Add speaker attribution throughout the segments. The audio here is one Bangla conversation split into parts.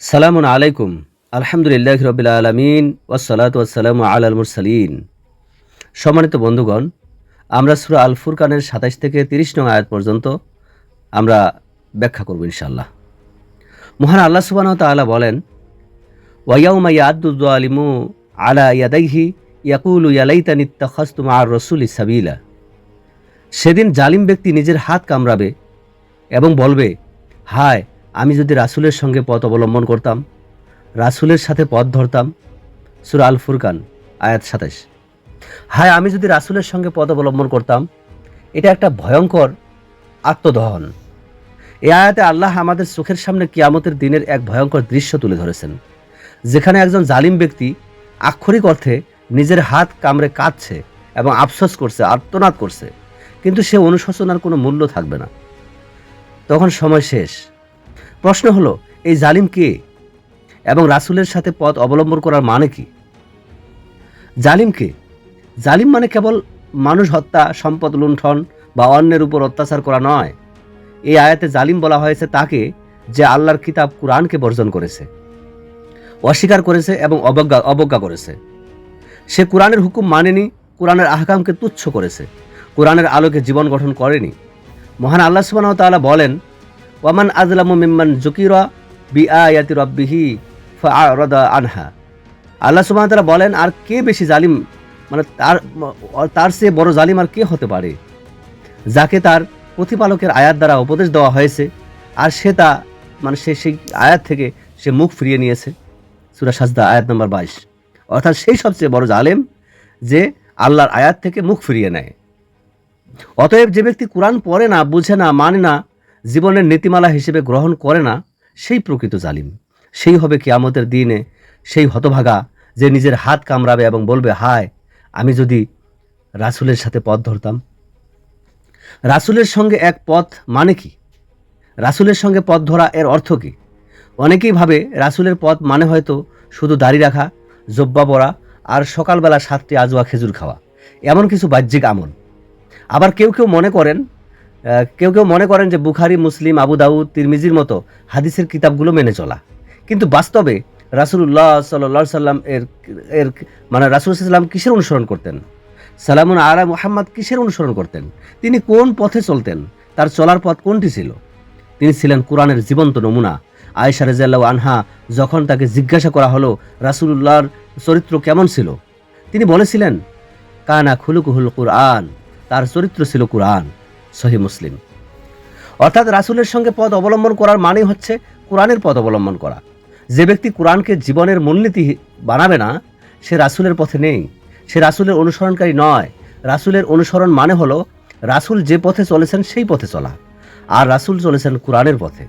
Speaker 1: সালামুন আলাইকুম। আলহামদুলিল্লাহ রবিল আলমিন ওসালাত ওয়াসালাম আল মুরসালিন। সম্মানিত বন্ধুগণ, আমরা সুরা আল ফুরকানের সাতাইশ থেকে তিরিশ নং আয়াত পর্যন্ত আমরা ব্যাখ্যা করব ইনশাল্লাহ মহান আল্লাহ সুবাহ তাআলা বলেন ওয়াইয়াউমা ইয়াদুদ্দু আলিমু আলা ইয়াদাইহি, ইয়াকুলু ইয়ালাইতানি তাখাস্তুম আর রসুল সাবিলা। সেদিন জালিম ব্যক্তি নিজের হাত কামড়াবে এবং বলবে, হায় আমি যদি রাসুলের সঙ্গে পথ অবলম্বন করতাম, রাসুলের সাথে পথ ধরতাম, সুর আল ফুরকান আয়াত সাতাশ। হায়, আমি যদি রাসুলের সঙ্গে পথ অবলম্বন করতাম, এটা একটা ভয়ঙ্কর আত্মদহন। এই আয়াতে আল্লাহ আমাদের চোখের সামনে কিয়ামতের দিনের এক ভয়ঙ্কর দৃশ্য তুলে ধরেছেন, যেখানে একজন জালিম ব্যক্তি আক্ষরিক অর্থে নিজের হাত কামড়ে কাঁদছে এবং আফসোস করছে, আর্তনাদ করছে, কিন্তু সে অনুশোচনার কোনো মূল্য থাকবে না। তখন সময় শেষ। প্রশ্ন হলো, এই জালিম কে? এবং রাসুলের সাথে পথ অবলম্বন করার মানে কি? জালিম কে? জালিম মানে কেবল মানুষ হত্যা, সম্পদ লুণ্ঠন বা অন্যের উপর অত্যাচার করা নয়। এই আয়াতে জালিম বলা হয়েছে তাকে যে আল্লাহর কিতাব কোরআনকে বর্জন করেছে, অস্বীকার করেছে এবং অবজ্ঞা অবজ্ঞা করেছে। সে কোরআনের হুকুম মানেনি, কোরআনের আহকামকে তুচ্ছ করেছে, কোরআনের আলোকে জীবন গঠন করেনি। মহান আল্লাহ সুবাহ তাআলা বলেন ওয়ামান আজলামু মিম্মান জুকিরা বি আয়াতি রব্বিহি ফাআরাদা আনহা আল্লাহ সুবহানাহু তাআলা বলেন, আর কে বেশি জালিম? মানে তার তার চেয়ে বড় জালিম আর কে হতে পারে? যাকে তার প্রতিপালকের আয়াত দ্বারা উপদেশ দেওয়া হয়েছে, আর সে তা মানে সে সেই আয়াত থেকে সে মুখ ফিরিয়ে নিয়েছে। সুরা সাজদা, আয়াত নম্বর বাইশ। অর্থাৎ সেই সবচেয়ে বড় জালেম যে আল্লাহর আয়াত থেকে মুখ ফিরিয়ে নেয়। অতএব যে ব্যক্তি কোরআন পড়ে না, বুঝে না মানে না জীবনের নীতিমালা হিসেবে গ্রহণ করে না, সেই প্রকৃত জালিম। সেই হবে কিয়ামতের দিনে সেই হতভাগা যে নিজের হাত কামড়াবে এবং বলবে, হায়, আমি যদি রাসুলের সাথে পথ ধরতাম। রাসুলের সঙ্গে এক পথ মানে কি? রাসুলের সঙ্গে পথ ধরা এর অর্থ কী? অনেকেই ভাবে রাসুলের পথ মানে হয়তো শুধু দাড়ি রাখা, জব্বা পরা আর সকালবেলা সাতটি আজোয়া খেজুর খাওয়া, এমন কিছু বাহ্যিক আমল। আবার কেউ কেউ মনে করেন কেউ কেউ মনে করেন যে বুখারি, মুসলিম, আবু দাউদ, তিরমিজির মতো হাদিসের কিতাবগুলো মেনে চলা। কিন্তু বাস্তবে রাসুল্লাহ সাল্লা সাল্লাম এর এর মানে রাসুল সাল্লাম কিসের অনুসরণ করতেন? সালামুন আলা মুহাম্মদ কিসের অনুসরণ করতেন? তিনি কোন পথে চলতেন? তার চলার পথ কোনটি ছিল? তিনি ছিলেন কোরআনের জীবন্ত নমুনা। আয়েশা রেজাল্লাহ আনহা যখন তাকে জিজ্ঞাসা করা হলো, রাসুলুল্লাহর চরিত্র কেমন ছিল? তিনি বলেছিলেন, কানা খুলুকুহুল কুরআন। তার চরিত্র ছিল কোরআন। সহি মুসলিম। অর্থাৎ রাসুলের সঙ্গে পথ অবলম্বন করার মানে হচ্ছে কোরআনের পথ অবলম্বন করা। যে ব্যক্তি কোরআনকে জীবনের মূলনীতি বানাবে না, সে রাসুলের পথে নেই। সে রাসুলের অনুসরণকারী নয়। রাসুলের অনুসরণ মানে হলো রাসুল যে পথে চলেছেন সেই পথে চলা, আর রাসুল চলেছেন কোরআনের পথে।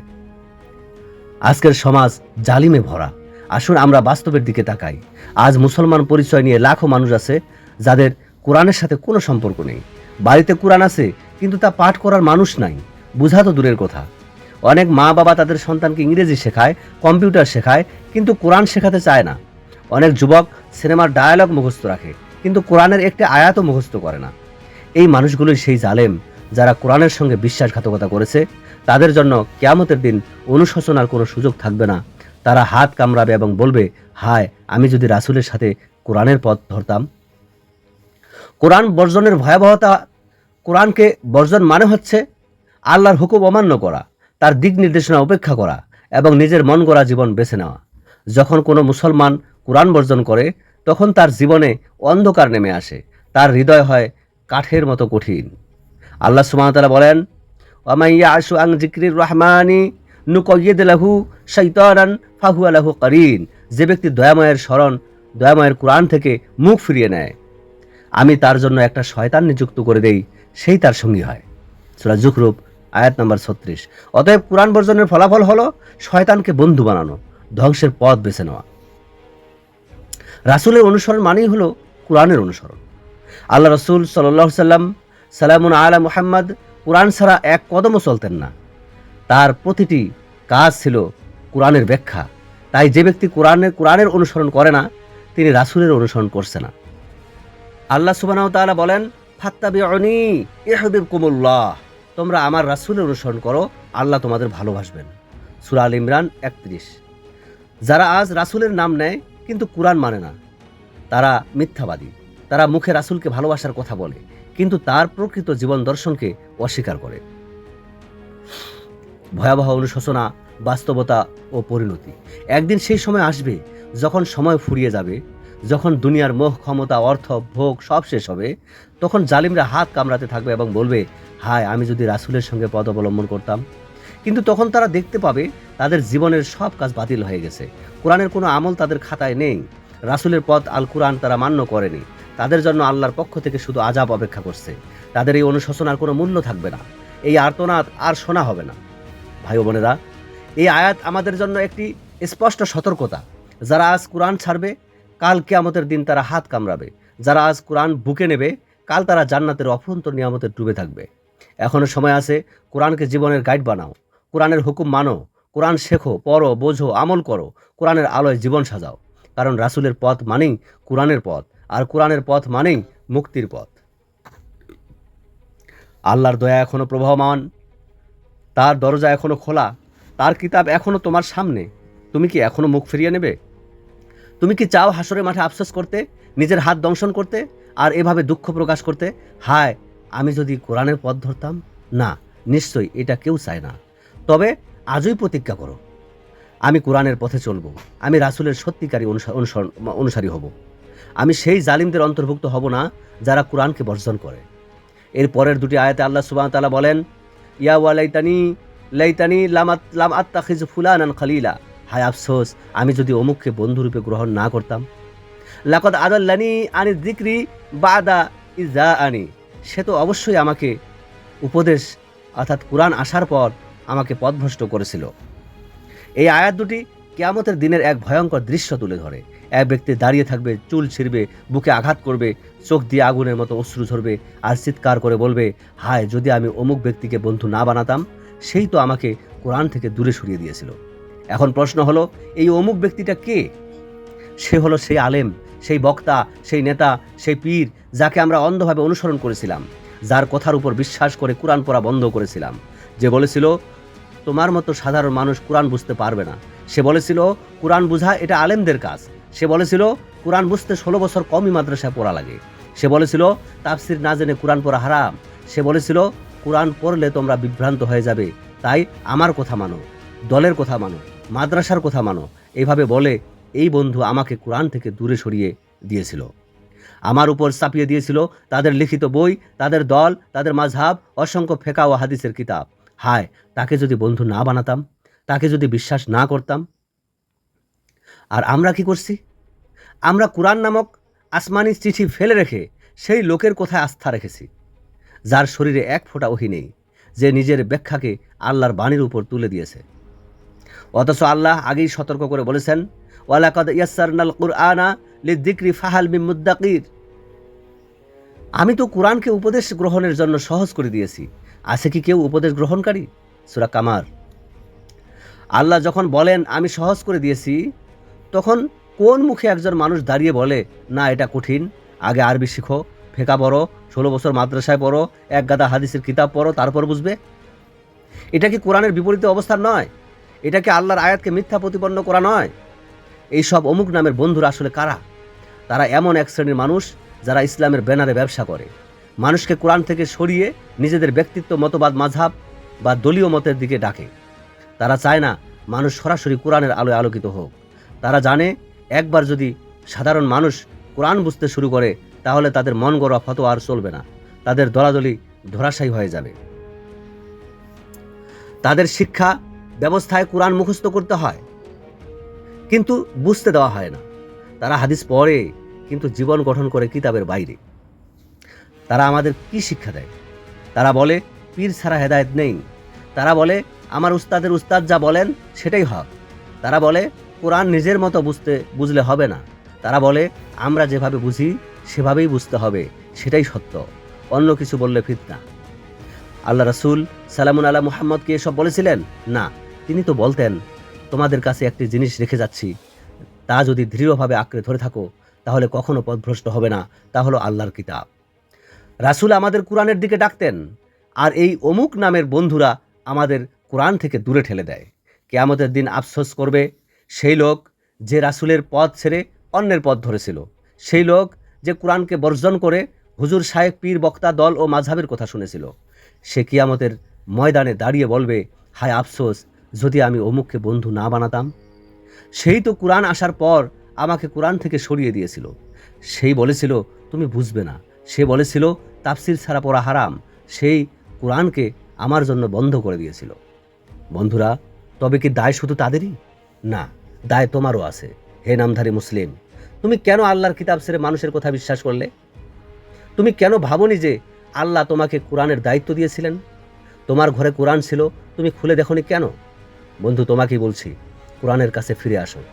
Speaker 1: আজকের সমাজ জালিমে ভরা। আসুন আমরা বাস্তবের দিকে তাকাই। আজ মুসলমান পরিচয় নিয়ে লাখো মানুষ আছে যাদের কোরআনের সাথে কোনো সম্পর্ক নেই। বাড়িতে কোরআন আছে কিন্তু তা পাঠ করার মানুষ নাই। বোঝা তো দূরের কথা। অনেক মা বাবা তাদের সন্তানকে ইংরেজি শেখায়, কম্পিউটার শেখায়, কিন্তু কোরআন শেখাতে চায় না। অনেক যুবক সিনেমার ডায়ালগ মুখস্থ রাখে, কিন্তু কোরআনের একটি আয়াত মুখস্থ করে না। এই মানুষগুলোই সেই জালেম যারা কোরআনের সঙ্গে বিশ্বাসঘাতকতা করেছে। তাদের জন্য কেয়ামতের দিন অনুশোচনার কোনো সুযোগ থাকবে না। তারা হাত কামড়াবে এবং বলবে, হায়, আমি যদি রাসুলের সাথে কোরআনের পথ ধরতাম? কোরআন বর্জনের ভয়াবহতা কোরআনকে বর্জন মানে হচ্ছে আল্লাহর হুকুম অমান্য করা, তার দিক নির্দেশনা উপেক্ষা করা এবং নিজের মন গড়া জীবন বেছে নেওয়া। যখন কোনো মুসলমান কোরআন বর্জন করে, তখন তার জীবনে অন্ধকার নেমে আসে, তার হৃদয় হয় কাঠের মতো কঠিন। আল্লাহ সুমাতালা বলেন ওমাইয়া আশু আং জিক্রির রহমানি লাহু শৈতানান ফাহু আলাহু করিন। যে ব্যক্তি দয়াময়ের স্মরণ, দয়াময়ের কোরআন থেকে মুখ ফিরিয়ে নেয়, আমি তার জন্য একটা শয়তান নিযুক্ত করে দেই। সেই তার সঙ্গী হয়। সুরা জুখরুপ আয়াত নাম্বার ছত্রিশ। অতএব কোরআন বর্জনের ফলাফল হলো শয়তানকে বন্ধু বানানো, ধ্বংসের পথ বেছে নেওয়া। রাসুলের অনুসরণ মানেই হলো কোরআনের অনুসরণ। আল্লাহ রসুল সাল্লাহ সাল্লাম সালামুন আলা মুহাম্মদ, কোরআন ছাড়া এক কদমও চলতেন না। তার প্রতিটি কাজ ছিল কোরআনের ব্যাখ্যা। তাই যে ব্যক্তি কোরআনের কোরআনের অনুসরণ করে না, তিনি রাসুলের অনুসরণ করছে না। আল্লাহ সুবাহ বলেন ফাত্তাবিউনি ইহবিবকুমুল্লাহ তোমরা আমার রাসূলের অনুসরণ করো, আল্লাহ তোমাদের ভালোবাসবেন। সূরা আল ইমরান একত্রিশ। যারা আজ রাসুলের নাম নেয়, কিন্তু কোরআন মানে না, তারা মিথ্যাবাদী। তারা মুখে রাসূলকে ভালোবাসার কথা বলে, কিন্তু তার প্রকৃত জীবন দর্শনকে অস্বীকার করে। ভয়াবহ অনুশোচনা, বাস্তবতা ও পরিণতি। একদিন সেই সময় আসবে, যখন সময় ফুরিয়ে যাবে, যখন দুনিয়ার মোহ, ক্ষমতা, অর্থ, ভোগ সব শেষ হবে তখন জালিমরা হাত কামড়াতে থাকবে এবং বলবে, হায়, আমি যদি রাসুলের সঙ্গে পদ অবলম্বন করতাম। কিন্তু তখন তারা দেখতে পাবে তাদের জীবনের সব কাজ বাতিল হয়ে গেছে। কোরআনের কোনো আমল তাদের খাতায় নেই। রাসূলের পথ আল কোরআন তারা মান্য করেনি। তাদের জন্য আল্লাহর পক্ষ থেকে শুধু আজাব অপেক্ষা করছে। তাদের এই অনুশোচনার কোনো মূল্য থাকবে না। এই আর্তনাদ আর শোনা হবে না। ভাই বোনেরা, এই আয়াত আমাদের জন্য একটি স্পষ্ট সতর্কতা। যারা আজ কোরআন ছাড়বে, কাল কেয়ামতের দিন তারা হাত কামড়াবে। যারা আজ কোরআন বুকে নেবে কাল তারা জান্নাতের অফুরন্ত নিয়ামতে ডুবে থাকবে। এখনও সময় আছে, কোরআনকে জীবনের গাইড বানাও। কোরআনের হুকুম মানো, কোরআন শেখো, পড়ো, বোঝো, আমল করো, কোরআনের আলোয় জীবন সাজাও। কারণ রাসূলের পথ মানেই কোরআনের পথ, আর কোরআনের পথ মানেই মুক্তির পথ। আল্লাহর দয়া এখনও প্রবাহমান, তার দরজা এখনও খোলা, তার কিতাব এখনও তোমার সামনে। তুমি কি এখনও মুখ ফিরিয়ে নেবে? তুমি কি চাও হাসরের মাঠে আফসোস করতে, নিজের হাত দংশন করতে? আর এভাবে দুঃখ প্রকাশ করতে, হায়, আমি যদি কোরআনের পথ ধরতাম, না, নিশ্চয়ই এটা কেউ চায় না। তবে আজই প্রতিজ্ঞা করো, আমি কোরআনের পথে চলব, আমি রাসূলের সত্যিকারী অনুসা- অনুসরণ, অনুসারী হব। আমি সেই জালিমদের অন্তর্ভুক্ত হব না যারা কোরআনকে বর্জন করে। এর পরের দুটি আয়াতে আল্লাহ ওয়া বলেন, ইয়া ওয়া লাইতানি লামাত, লাম আত্তাখিজ ফুলানান খালিলা। হায় আফসোস, আমি যদি অমুককে বন্ধুরূপে গ্রহণ না করতাম লাকদ আদাল্লানি আনি যিকরি বাদা ইজা আনি। সে তো অবশ্যই আমাকে উপদেশ, অর্থাৎ কোরআন আসার পর আমাকে পথভ্রষ্ট করেছিল। এই আয়াত দুটি কেয়ামতের দিনের এক ভয়ঙ্কর দৃশ্য তুলে ধরে। এক ব্যক্তি দাঁড়িয়ে থাকবে, চুল ছিঁড়বে, বুকে আঘাত করবে, চোখ দিয়ে আগুনের মতো অশ্রু ঝরবে আর চিৎকার করে বলবে, হায়, যদি আমি অমুক ব্যক্তিকে বন্ধু না বানাতাম, সেই তো আমাকে কোরআন থেকে দূরে সরিয়ে দিয়েছিল। এখন প্রশ্ন হলো, এই অমুক ব্যক্তিটা কে? সে হলো সেই আলেম সেই বক্তা, সেই নেতা, সেই পীর যাকে আমরা অন্ধভাবে অনুসরণ করেছিলাম, যার কথার উপর বিশ্বাস করে কোরআন পড়া বন্ধ করেছিলাম। যে বলেছিল, তোমার মতো সাধারণ মানুষ কোরআন বুঝতে পারবে না। সে বলেছিল, কোরআন বুঝা এটা আলেমদের কাজ। সে বলেছিল, কোরআন বুঝতে ষোলো বছর কমই মাদ্রাসায় পড়া লাগে। সে বলেছিল, তাফসির না জেনে কোরআন পড়া হারাম। সে বলেছিল, কোরআন পড়লে তোমরা বিভ্রান্ত হয়ে যাবে। তাই আমার কথা মানো, দলের কথা মানো, মাদ্রাসার কথা মানো। এভাবে বলে এই বন্ধু আমাকে কোরআন থেকে দূরে সরিয়ে দিয়েছিল। আমার উপর চাপিয়ে দিয়েছিল তাদের লিখিত বই, তাদের দল, তাদের মাঝহাব অসংখ্য ফেকা ও হাদিসের কিতাব। হায়, তাকে যদি বন্ধু না বানাতাম, তাকে যদি বিশ্বাস না করতাম। আর আমরা কি করছি? আমরা কোরআন নামক আসমানি চিঠি ফেলে রেখে সেই লোকের কোথায় আস্থা রেখেছি, যার শরীরে এক ফোঁটা ওহি নেই, যে নিজের ব্যাখ্যাকে আল্লাহর বাণীর উপর তুলে দিয়েছে। অথচ আল্লাহ আগেই সতর্ক করে বলেছেন ওয়ালাকাদ ইয়াসারনাল কুরআনা লিদ্দিকরি ফাহাল আমি তো কোরআনকে উপদেশ গ্রহণের জন্য সহজ করে দিয়েছি। আছে কি কেউ উপদেশ গ্রহণকারী? সুরা কামার। আল্লাহ যখন বলেন, আমি সহজ করে দিয়েছি, তখন কোন মুখে একজন মানুষ দাঁড়িয়ে বলে, না, এটা কঠিন, আগে আরবি শিখো, ফেকা পড়ো, ষোলো বছর মাদ্রাসায় পড়ো, এক গাদা হাদিসের কিতাব পড়ো, তারপর বুঝবে এটা কি কোরআনের বিপরীতে অবস্থান নয়? এটা কি আল্লাহর আয়াতকে মিথ্যা প্রতিপন্ন করা নয়? এই সব অমুক নামের বন্ধুরা আসলে কারা? তারা এমন এক শ্রেণির মানুষ যারা ইসলামের ব্যানারে ব্যবসা করে। মানুষকে কোরআন থেকে সরিয়ে নিজেদের ব্যক্তিত্ব, মতবাদ মাঝহাব বা দলীয় মতের দিকে ডাকে। তারা চায় না মানুষ সরাসরি কোরআনের আলোয় আলোকিত হোক। তারা জানে একবার যদি সাধারণ মানুষ কোরআন বুঝতে শুরু করে, তাহলে তাদের মন গড়া ফতো আর চলবে না। তাদের দলাদলি ধরাশায়ী হয়ে যাবে। তাদের শিক্ষা ব্যবস্থায় কোরআন মুখস্থ করতে হয়। কিন্তু বুঝতে দেওয়া হয় না। তারা হাদিস পড়ে, কিন্তু জীবন গঠন করে কিতাবের বাইরে। তারা আমাদের কি শিক্ষা দেয়? তারা বলে, পীর ছাড়া হেদায়েত নেই। তারা বলে, আমার উস্তাদের উস্তাদ যা বলেন, সেটাই হক। তারা বলে, কোরআন নিজের মতো বুঝতে, বুঝলে হবে না। তারা বলে, আমরা যেভাবে বুঝি, সেভাবেই বুঝতে হবে, সেটাই সত্য। অন্য কিছু বললে ফিতনা। আল্লাহ রাসূল সালামুন আলা মুহাম্মদকে এসব বলেছিলেন? না, তিনি তো বলতেন তোমাদের কাছে একটি জিনিস রেখে যাচ্ছি। তা যদি দৃঢ়ভাবে আঁকড়ে ধরে থাকো, তাহলে কখনো পথভ্রষ্ট হবে না। তা হলো আল্লাহর কিতাব। রাসূল আমাদের কোরআনের দিকে ডাকতেন, আর এই অমুক নামের বন্ধুরা আমাদের কোরআন থেকে দূরে ঠেলে দেয়। কেয়ামতের দিন আফসোস করবে, সেই লোক যে রাসুলের পথ ছেড়ে অন্যের পথ ধরেছিল। সেই লোক যে কোরআনকে বর্জন করে হুজুর সাহেব, পীর, বক্তা, দল ও মাঝহাবের কথা শুনেছিল। সে কিয়ামতের ময়দানে দাঁড়িয়ে বলবে, হায় আফসোস যদি আমি অমুককে বন্ধু না বানাতাম? সেই তো কোরআন আসার পর আমাকে কোরআন থেকে সরিয়ে দিয়েছিল। সেই বলেছিল, তুমি বুঝবে না। সে বলেছিল, তাফসির ছাড়া পড়া হারাম। সেই কোরআনকে আমার জন্য বন্ধ করে দিয়েছিল। বন্ধুরা, তবে কি দায় শুধু তাদেরই? না, দায় তোমারও আছে। হে নামধারী মুসলিম, তুমি কেন আল্লাহর কিতাব ছেড়ে মানুষের কথা বিশ্বাস করলে? তুমি কেন ভাবনি যে আল্লাহ তোমাকে কোরআনের দায়িত্ব দিয়েছিলেন? তোমার ঘরে কোরআন ছিল, তুমি খুলে দেখনি কেন? বন্ধু, তোমাকেই বলছি, কোরআনের কাছে ফিরে আসো।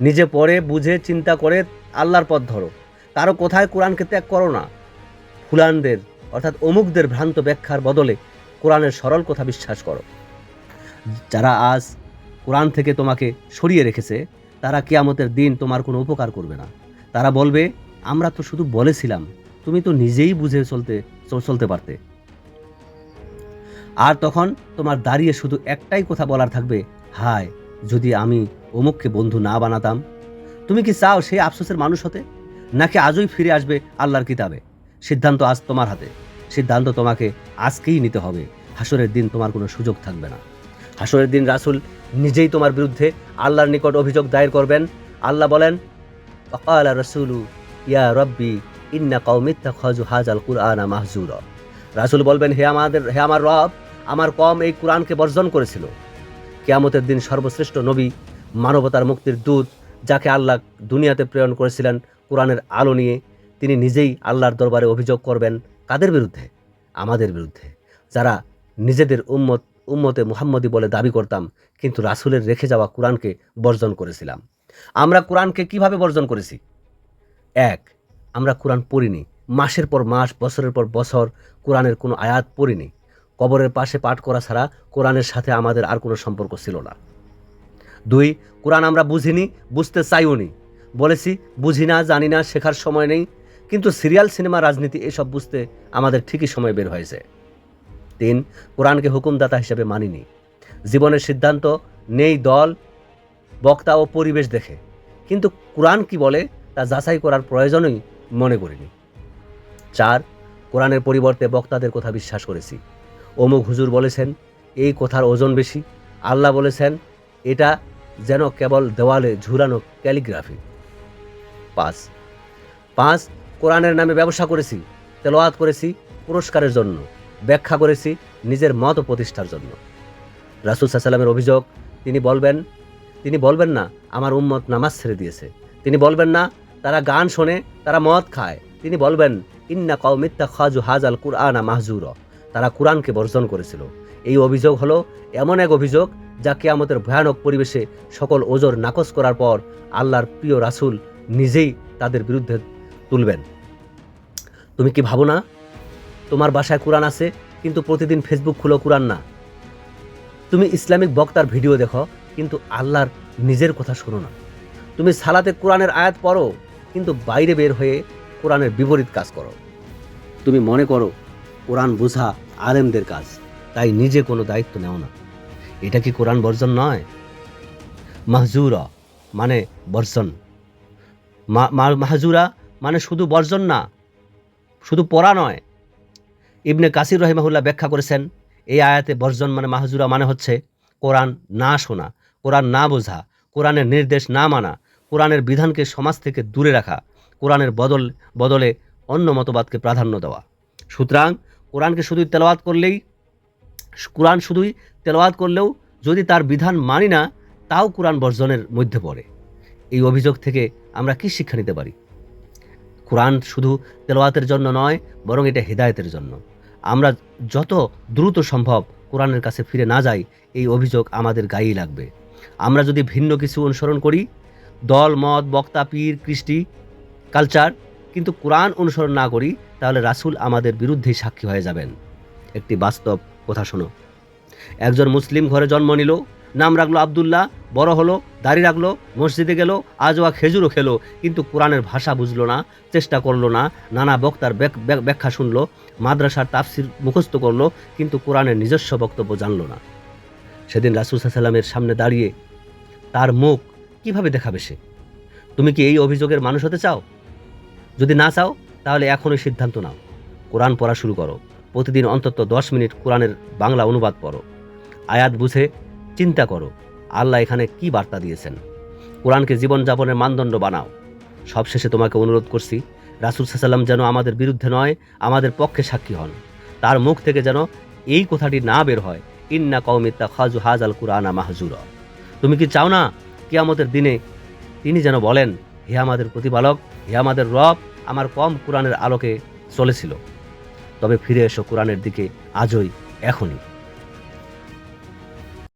Speaker 1: নিজে পড়ে, বুঝে, চিন্তা করে আল্লাহর পথ ধরো। কারও কোথায় কোরআনকে ত্যাগ করো না। ফুলানদের, অর্থাৎ অমুকদের ভ্রান্ত ব্যাখ্যার বদলে কোরআনের সরল কথা বিশ্বাস করো। যারা আজ কোরআন থেকে তোমাকে সরিয়ে রেখেছে, তারা কিয়ামতের দিন তোমার কোনো উপকার করবে না। তারা বলবে, আমরা তো শুধু বলেছিলাম, তুমি তো নিজেই বুঝে চলতে চল- চলতে পারতে। আর তখন তোমার দাঁড়িয়ে শুধু একটাই কথা বলার থাকবে, হায়, যদি আমি অমুককে বন্ধু না বানাতাম। তুমি কি চাও সেই আফসোসের মানুষ হতে? নাকি আজই ফিরে আসবে আল্লাহর কিতাবে? সিদ্ধান্ত আজ তোমার হাতে। সিদ্ধান্ত তোমাকে আজকেই নিতে হবে। হাসরের দিন তোমার কোনো সুযোগ থাকবে না। হাসরের দিন রাসূল নিজেই তোমার বিরুদ্ধে আল্লাহর নিকট অভিযোগ দায়ের করবেন। আল্লাহ বলেন রসুলু, ইয়া রব্বি, ইন্না কৌমিত্তা খজু হাজাল কুরআনা মাহজুর। রাসূল বলবেন, হে আমাদের, হে আমার রব, আমার কম এই কোরআনকে বর্জন করেছিল। কেয়ামতের দিন সর্বশ্রেষ্ঠ নবী, মানবতার মুক্তির দূত, যাকে আল্লাহ দুনিয়াতে প্রেরণ করেছিলেন কোরআনের আলো নিয়ে, তিনি নিজেই আল্লাহর দরবারে অভিযোগ করবেন কাদের বিরুদ্ধে? আমাদের বিরুদ্ধে। যারা নিজেদের উম্মত, উম্মতে মুহাম্মদি বলে দাবি করতাম, কিন্তু রাসূলের রেখে যাওয়া কোরআনকে বর্জন করেছিলাম। আমরা কোরআনকে কীভাবে বর্জন করেছি? এক, আমরা কোরআন পড়িনি। মাসের পর মাস, বছরের পর বছর কোরআনের কোনো আয়াত পড়িনি। কবরের পাশে পাঠ করা ছাড়া কোরআনের সাথে আমাদের আর কোনো সম্পর্ক ছিল না। দুই, কোরআন আমরা বুঝিনি, বুঝতে চাইও নি বলেছি, বুঝি না, জানি না, শেখার সময় নেই, কিন্তু সিরিয়াল, সিনেমা, রাজনীতি এসব বুঝতে আমাদের ঠিকই সময় বের হয়েছে। তিন, কোরআনকে হুকুমদাতা হিসেবে মানিনি। জীবনের সিদ্ধান্ত নেই দল, বক্তা ও পরিবেশ দেখে। কিন্তু কোরআন কি বলে তা যাচাই করার প্রয়োজনই মনে করিনি। চার, কোরআনের পরিবর্তে বক্তাদের কথা বিশ্বাস করেছি। অমুক হুজুর বলেছেন, এই কথার ওজন বেশি। আল্লাহ বলেছেন, এটা যেন কেবল দেওয়ালে ঝুরানো ক্যালিগ্রাফি। পাঁচ পাঁচ, কোরআনের নামে ব্যবসা করেছি তেলোয়াত করেছি পুরস্কারের জন্য, ব্যাখ্যা করেছি নিজের মত প্রতিষ্ঠার জন্য। রাসুল সাল্লামের অভিযোগ, তিনি বলবেন তিনি বলবেন না, আমার উম্মত নামাজ ছেড়ে দিয়েছে। তিনি বলবেন না, তারা গান শোনে, তারা মদ খায়। তিনি বলবেন ইন্না কৌমিত্তা খাজু হাজাল কুরআনা মাহজুর। তারা কোরআনকে বর্জন করেছিল। এই অভিযোগ হলো এমন এক অভিযোগ যা কেয়ামতের ভয়ানক পরিবেশে সকল ওজোর নাকচ করার পর আল্লাহর প্রিয় রাসুল নিজেই তাদের বিরুদ্ধে তুলবেন। তুমি কি ভাবো না? তোমার বাসায় কোরআন আছে, কিন্তু প্রতিদিন ফেসবুক খুলো কোরআন না। তুমি ইসলামিক বক্তার ভিডিও দেখো, কিন্তু আল্লাহর নিজের কথা শোনো না। তুমি সালাতে কোরআনের আয়াত পড়ো, কিন্তু বাইরে বের হয়ে কোরআনের বিপরীত কাজ করো। তুমি মনে করো, কোরআন বোঝা আলেমদের কাজ, তাই নিজে কোনো দায়িত্ব নেও না। এটা কি কোরআন বর্জন নয়? মাহজুরা মানে বর্জন। মাহজুরা মানে শুধু বর্জন না, শুধু পড়া নয়। ইবনে কাসির রহিমাহুল্লাহ ব্যাখ্যা করেছেন, এই আয়াতে বর্জন মানে মাহজুরা মানে হচ্ছে কোরআন না শোনা, কোরআন না বোঝা, কোরআনের নির্দেশ না মানা, কোরআনের বিধানকে সমাজ থেকে দূরে রাখা, কোরআনের বদল বদলে অন্য মতবাদকে প্রাধান্য দেওয়া। সুতরাং কোরআনকে শুধুই তেলাওয়াত করলেই, কোরআন শুধুই তেলাওয়াত করলেও যদি তার বিধান মানি না, তাও কোরআন বর্জনের মধ্যে পড়ে। এই অভিযোগ থেকে আমরা কি শিক্ষা নিতে পারি? কোরআন শুধু তেলাওয়াতের জন্য নয়, বরং এটা হেদায়েতের জন্য। আমরা যত দ্রুত সম্ভব কোরআনের কাছে ফিরে না যাই, এই অভিযোগ আমাদের গায়েই লাগবে। আমরা যদি ভিন্ন কিছু অনুসরণ করি, দল, মত, বক্তা, পীর, কৃষ্টি, কালচার কিন্তু কোরআন অনুসরণ না করি, তাহলে রাসূল আমাদের বিরুদ্ধেই সাক্ষী হয়ে যাবেন। একটি বাস্তব কথা শোনো। একজন মুসলিম ঘরে জন্ম নিল, নাম রাখল আবদুল্লাহ, বড় হলো, দাড়ি রাখল, মসজিদে গেল আজওয়া খেজুরও খেলো, কিন্তু কোরআনের ভাষা বুঝলো না, চেষ্টা করল না, নানা বক্তার ব্যাখ্যা শুনলো, মাদ্রাসার তাফসির মুখস্থ করল, কিন্তু কোরআনের নিজস্ব বক্তব্য জানলো না। সেদিন রাসুল সাল্লামের সামনে দাঁড়িয়ে, তার মুখ কীভাবে দেখাবে সে? তুমি কি এই অভিযোগের মানুষ হতে চাও? যদি না চাও, তাহলে এখনই সিদ্ধান্ত নাও। কোরআন পড়া শুরু করো। প্রতিদিন অন্তত দশ মিনিট কোরআনের বাংলা অনুবাদ পড়ো। আয়াত বুঝে চিন্তা করো, আল্লাহ এখানে কি বার্তা দিয়েছেন। কোরআনকে জীবনযাপনের মানদণ্ড বানাও। সবশেষে তোমাকে অনুরোধ করছি, রাসুল সাল্লাম যেন আমাদের বিরুদ্ধে নয়, আমাদের পক্ষে সাক্ষী হন। তার মুখ থেকে যেন এই কথাটি না বের হয়, ইন্না কৌমিত্তা খাজু হাজ আল কুরআনা মাহজুর। তুমি কি চাও না, কিয়ামতের দিনে তিনি যেন বলেন হে আমাদের প্রতিপালক, হে আমাদের রব, আমার কম কোরআনের আলোকে চলেছিল। তবে ফিরে এসো কোরআনের দিকে, আজই, এখনই।